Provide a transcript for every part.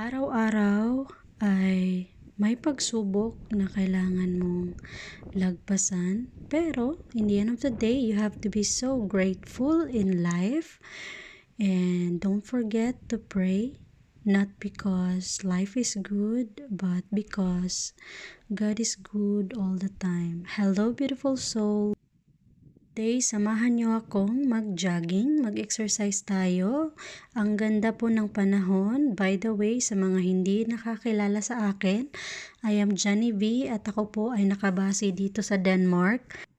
Araw-araw ay may pagsubok na kailangan mong lagpasan. Pero, in the end of the day, you have to be so grateful in life. And don't forget to pray. Not because life is good, but because God is good all the time. Hello, beautiful soul. Today, samahan niyo akong mag-jogging, mag-exercise tayo. Ang ganda po ng panahon. By the way, sa mga hindi nakakilala sa akin, I am Jenny V at ako po ay nakabase dito sa Denmark.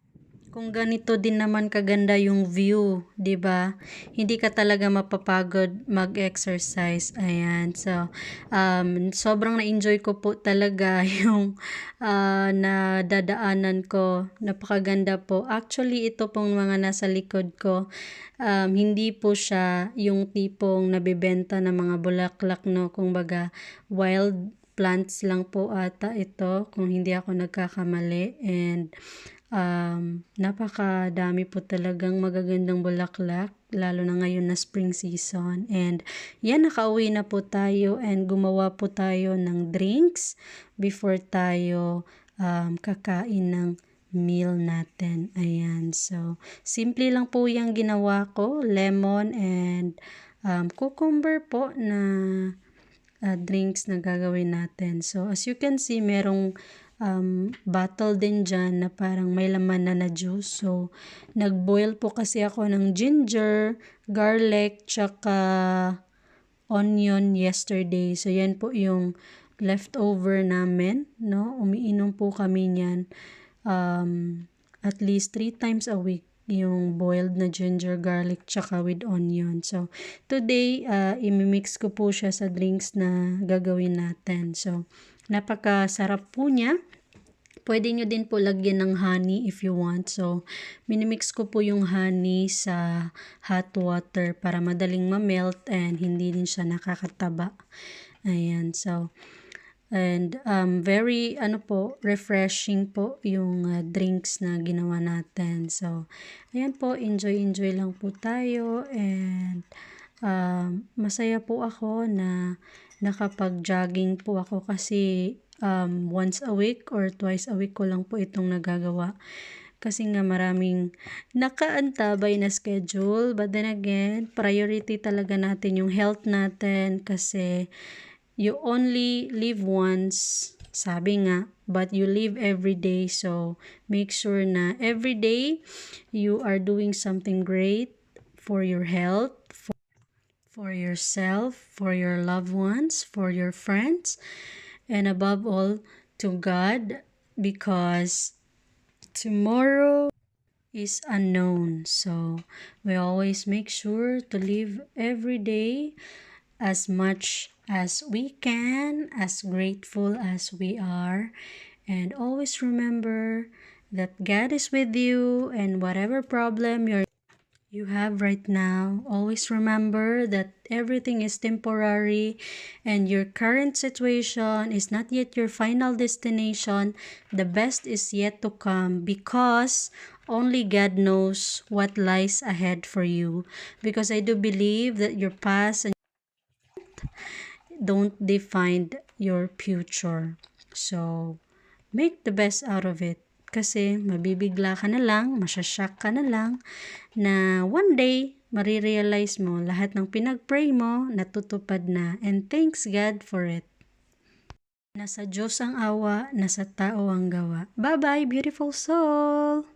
Kung ganito din naman kaganda yung view, 'di ba? Hindi ka talaga mapapagod mag-exercise. Ayan. So, um, sobrang na-enjoy ko po talaga yung uh, nadadaanan ko. Napakaganda po. Actually, ito pong mga nasa likod ko, um, hindi po siya yung tipong nabibenta ng mga bulaklak, no? Kung baga, wild plants lang po ata ito kung hindi ako nagkakamali and um, napakadami po talagang magagandang bulaklak lalo na ngayon na spring season and yan nakauwi na po tayo and gumawa po tayo ng drinks before tayo um, kakain ng meal natin. Ayan. So, simple lang po yung ginawa ko. Lemon and um, cucumber po na uh, drinks na gagawin natin. So, as you can see, merong um, bottle din dyan na parang may laman na na juice. So, nag-boil po kasi ako ng ginger, garlic, tsaka onion yesterday. So, yan po yung leftover namin, no? Umiinom po kami niyan um, at least 3 times a week yung boiled na ginger, garlic, tsaka with onion. So, today, uh, imimix ko po siya sa drinks na gagawin natin. So, napakasarap po niya. Pwede nyo din po lagyan ng honey if you want. So, minimix ko po yung honey sa hot water para madaling ma-melt and hindi din siya nakakataba. Ayan, so, and um, very, ano po, refreshing po yung uh, drinks na ginawa natin. So, ayan po, enjoy-enjoy lang po tayo and um, masaya po ako na nakapag-jogging po ako kasi um, once a week or twice a week ko lang po itong nagagawa. Kasi nga maraming nakaantabay na schedule. But then again, priority talaga natin yung health natin kasi you only live once, sabi nga, but you live every day. So, make sure na every day you are doing something great for your health, for, yourself, for your loved ones, for your friends and above all to God because tomorrow is unknown. So we always make sure to live every day as much as we can, as grateful as we are, and always remember that God is with you and whatever problem you're you have right now. Always remember that everything is temporary and your current situation is not yet your final destination. The best is yet to come because only God knows what lies ahead for you. Because I do believe that your past and don't define your future. So, make the best out of it. Kasi mabibigla ka na lang, masyashock ka na lang, na one day, marirealize mo lahat ng pinag-pray mo, natutupad na. And thanks God for it. Nasa Diyos ang awa, nasa tao ang gawa. Bye-bye, beautiful soul!